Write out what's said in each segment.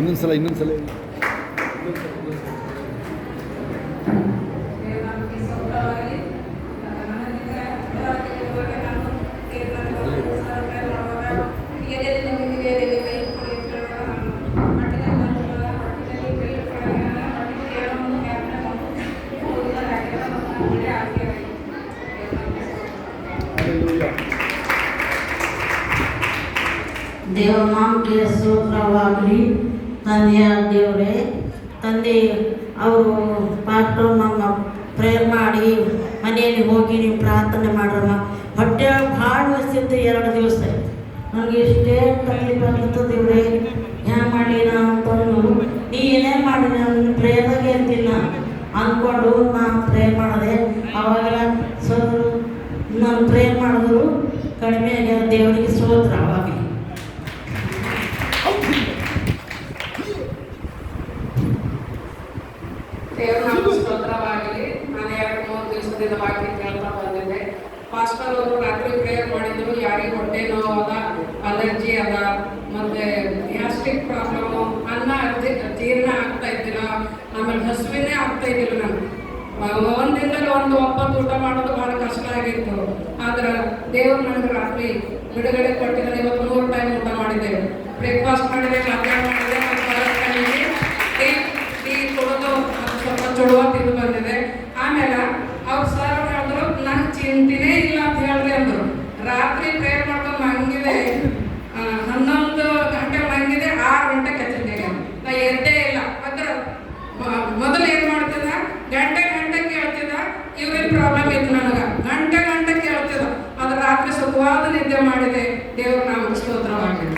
ಇನ್ನೊಂದು ಸಲ ಇನ್ನೊಂದು ಸಲ ದೇವರ ನಾಮಕ್ಕೆ ಸ್ತೋತ್ರವಾಗಲಿ ತಂದೆಯ ದೇವರೇ, ತಂದೆ, ಅವರು ಪಾತ್ರ ನಮ್ಮ ಪ್ರೇಯರ್ ಮಾಡಿ ಮನೆಯಲ್ಲಿ ಹೋಗಿ ನೀವು ಪ್ರಾರ್ಥನೆ ಮಾಡ್ರಮ್ಮ. ಹೊಟ್ಟೆ ಭಾಳ ವಸಿತ್ತು ಎರಡು ದಿವಸ. ನನಗೆ ಇಷ್ಟೇ ತಕಲೀಫ್ ಆಗ್ಲತ್ತ ದೇವರೇ ಹ್ಯಾಂಗ ಮಾಡಿ ನಾ ಅಂತಂದು, ನೀ ಏನೇ ಮಾಡಿ, ನಾನು ಪ್ರೇಯರ್ದಾಗ ಇರ್ತಿಲ್ಲ ಅಂದ್ಕೊಂಡು ನಾನು ಪ್ರೇಯರ್ ಮಾಡಿದೆ, ಅವಾಗೆಲ್ಲ ಸ್ವಲ್ಪ ನಾನು ಪ್ರೇಯರ್ ಮಾಡಿದ್ರು ಕಡಿಮೆ ಆಗ್ಯಾದ ದೇವರಿಗೆ ಸೋತ್ರ ಅವಾಗ ದೇವರ ನಾಮ ಸ್ತೋತ್ರವಾಗಲಿ ನಾನು ಎರಡು ಮೂರು ದಿವಸದಿಂದ ವಾಕ್ಯ ಕೇಳ್ತಾ ಬಂದಿದ್ದೆ ಪಾಸ್ಟರ್ ಅವರು ರಾತ್ರಿ ಪ್ರೇಯರ್ ಮಾಡಿದ್ರು, ಯಾರಿಗೆ ಹೊಟ್ಟೆ ನೋವು ಅದ, ಅಲರ್ಜಿ ಅದ, ಮತ್ತೆ ಗ್ಯಾಸ್ಟ್ರಿಕ್ ಪ್ರಾಬ್ಲಮ್, ಅನ್ನ ಅರ್ಜಿ, ಜೀರ್ಣ ಆಗ್ತಾ ಇದ್ದಿಲ್ಲ, ಆಮೇಲೆ ಹಸುವಿನೇ ಆಗ್ತಾ ಇದ್ದಿಲ್ಲ ನಾನು ಒಂದಿಂದಲೇ ಒಂದು ಒಪ್ಪತ್ತು ಊಟ ಮಾಡೋದು ಬಹಳ ಕಷ್ಟ ಆಗಿತ್ತು. ಆದ್ರೆ ದೇವ್ರು ನನಗೆ ರಾತ್ರಿ ಬಿಡುಗಡೆ ಕೊಟ್ಟಿದ್ದಾರೆ, ಇವತ್ತು ಮೂರು ಟೈಮ್ ಊಟ ಮಾಡಿದ್ದೇವೆ. ಬ್ರೇಕ್ಫಾಸ್ಟ್ ಮಾಡಿದೆ, ಮಧ್ಯಾಹ್ನ ಮಾಡಿದೆ ಮತ್ತು ಹೊರಗೆ ಬಂದಿದ್ದೆ. ಟೀ ಟೀ ಕುಡಿದು ಅದು ಸ್ವಲ್ಪ ಚುಡುವ ತಿಂದು ಬಂದಿದೆ ಆಮೇಲೆ ಅವ್ರು ಸರ್ ಹೇಳಿದ್ರು ನಂಗೆ ಚಿಂತೆನೇ ಇಲ್ಲ ಅಂತ ಹೇಳ್ರಿ ಅಂದರು ರಾತ್ರಿ ಪ್ರೇಯರ್ ಮಾಡ್ಕೊಂಡು ಮಲಗಿದೆ ಆ, ಹನ್ನೊಂದು ಗಂಟೆ ಮಲಗಿದೆ ಆರು ಗಂಟೆ ಕಚ್ಚಿದ್ದೇನೆ ನಾ ಎದ್ದೇ ಇಲ್ಲ ಅದ್ರ ಮ- ಮೊದಲು ಏನು ಮಾಡ್ತಿದ್ದ ಗಂಟೆ ಗಂಟೆ ಕೇಳ್ತಿದ್ದ ಇವ್ರಿನ ಪ್ರಾಬ್ಲಮ್ ಇತ್ತು ನನಗೆ ಗಂಟೆ ಗಂಟೆ ಕೇಳ್ತಿದ್ದ ಅದ್ರ ರಾತ್ರಿ ಸುಖವಾದ ನಿದ್ದೆ ಮಾಡಿದೆ ದೇವ್ರ ನಾಮ ಸ್ತೋತ್ರವಾಗಿದೆ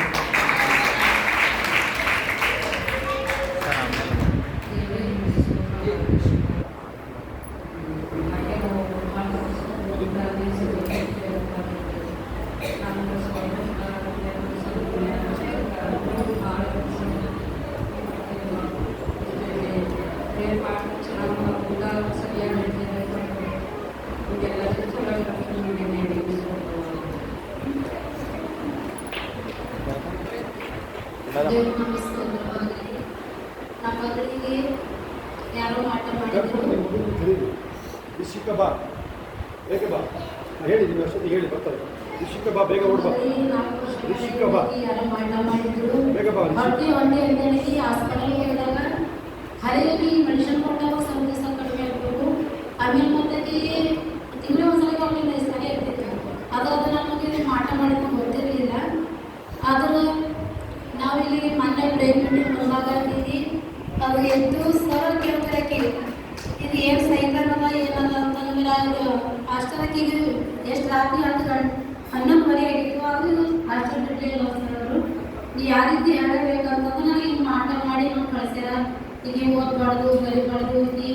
ದೇವ್ರ ನಮಸ್ಕಾರವಾಗಲಿ ನಮ್ಮ ಮಗಳಿಗೆ ಯಾರೋ ಮಾಟ ಮಾಡಿದ್ರು ಇಶಿಕ ಬಾ ಬೇಗ ಬಾ ಹೇಳಿ ನೀವು ಅಷ್ಟೊತ್ತಿಗೆ ಹೇಳಿ ಬರ್ತಾರೆ ಇಶಿಕ ಬಾ ಬೇಗ ಓಡ್ ಬಾ ರಿಷಿಕ ಬಾ. ಯಾರೋ ಬೇಗ ಬಾ ರಿಷಿಕ ಹೊಟ್ಟೆ ಹೊಟ್ಟೆ ಅಂತೇಳಿ ಹಾಸ್ಪಿಟಲ್ಗೆ ಹೋದಾಗ ಹರಿಯಾಗಿ ಮೆಡಿಸಿನ್ ಕೊಟ್ಟಾಗ ಸ್ವಲ್ಪ ದಿವಸ ಕಡಿಮೆ ಆಗ್ಬೇಕು ಆಮೇಲೆ ಮತ್ತೆ ತಿಂಗಳು ಒಂದ್ಸಲ ಅವಳಿಗೆ ನೈಸ್ತಾನೆ ಇರ್ತಿತ್ತು ಅದಾದ ನಮಗೆ ಮಾಟ ಮಾಡಿದ್ದು ಗೊತ್ತಿರಲಿಲ್ಲ ಆದ್ರೆ ನಾವು ಇಲ್ಲಿ ಮೊನ್ನೆ ಪ್ರೆಗ್ನೆಂಟ್ ಬಂದಾಗ ಇಲ್ಲಿ ಅದು ಎದ್ದು ಸರ್ ಕೇಳ್ತಾರೆ ಆಕಿ ಇದು ಏನು ಸೈಕಲ್ ಅದ ಏನದ ಅಂತಂದ್ರೆ ಅದು ಅಷ್ಟರಕ್ಕಿಗೆ ಎಷ್ಟು ರಾತ್ರಿ ಹತ್ತು ಗಂಟೆ ಹನ್ನೊಂದುವರೆ ಆಗಿತ್ತು ಅದು ಅಷ್ಟರ ಬಿಡಲಿಲ್ಲ ಅವರು ನೀ ಯಾವ ರೀತಿ ಹೇಳಬೇಕಂತಂದ್ರೆ ನನಗೆ ಹಿಂಗೆ ಮಾಟ ಮಾಡಿ ನಾವು ಕಳಿಸ್ಯಾರ. ಈಗ ಓದ್ಬಾರ್ದು, ಬರಿಬಾರ್ದು, ಈ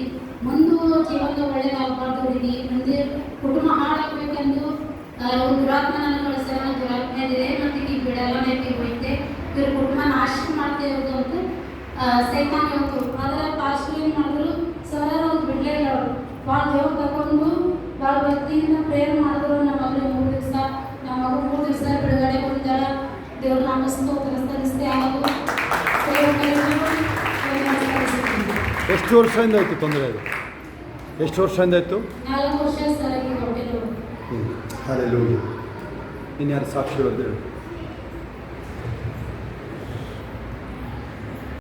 ಮುಂದೆ ಜೀವನದ ಒಳ್ಳೇದಾಗಬಾರ್ದು ಹುಡುಗಿ. ಮುಂದೆ ಕುಟುಂಬ ಹಾಳಾಗಬೇಕೆಂದು ದುರಾತ್ಮ ನಾನು ಕಳಿಸ್ಯಾರ ನಾನು ದುರಾತ್ಮ ಈಗ ಬಿಡಲ್ಲ ನೆಟ್ಟಿ ಹೋಯ್ತೆ ಇವ್ರ ಕುಟುಂಬ ನಾಶ ಮಾಡ್ತಾ ಇರೋದು ಅಂತ ಸೈತಾನ ಹೇಳ್ತು ಆದರೆ ಪಾಸ್ಟ್ ಏನು ಮಾಡಿದ್ರು? ಸರ್ ಅವ್ರು ಬಿಡಲೇ ಇಲ್ಲ ಅವರು. ಭಾಳ ದೇವ್ರು ತಗೊಂಡು ಭಾಳ ಭಕ್ತಿಯಿಂದ ಪ್ರೇಯರ್ ಮಾಡಿದ್ರು ನಮ್ಮ ಮಗಳು ಮೂರು ದಿವಸ ನಮ್ಮ ಮಗು ಮೂರು ದಿವಸ ಬಿಡುಗಡೆ ಹೊಂದಾಳ ದೇವ್ರ ನಾಮ ಸ್ತೋತ್ರ ಸಲ್ಲಿಸ್ತೆ ಹಾಗೂ. ಎಷ್ಟು ವರ್ಷದಿಂದ ಆಯಿತು ತೊಂದರೆ ಅದು? ಎಷ್ಟು ವರ್ಷದಿಂದ ಆಯಿತು? ನಾಲ್ಕು ವರ್ಷ ಸರ್ ಹೊಟ್ಟೆ ನೋವು ಹ್ಞೂ ಅಲ್ಲೆಲ್ಲ ಇನ್ನು ಯಾರು ಸಾಕ್ಷಿ ಹೇಳಿ.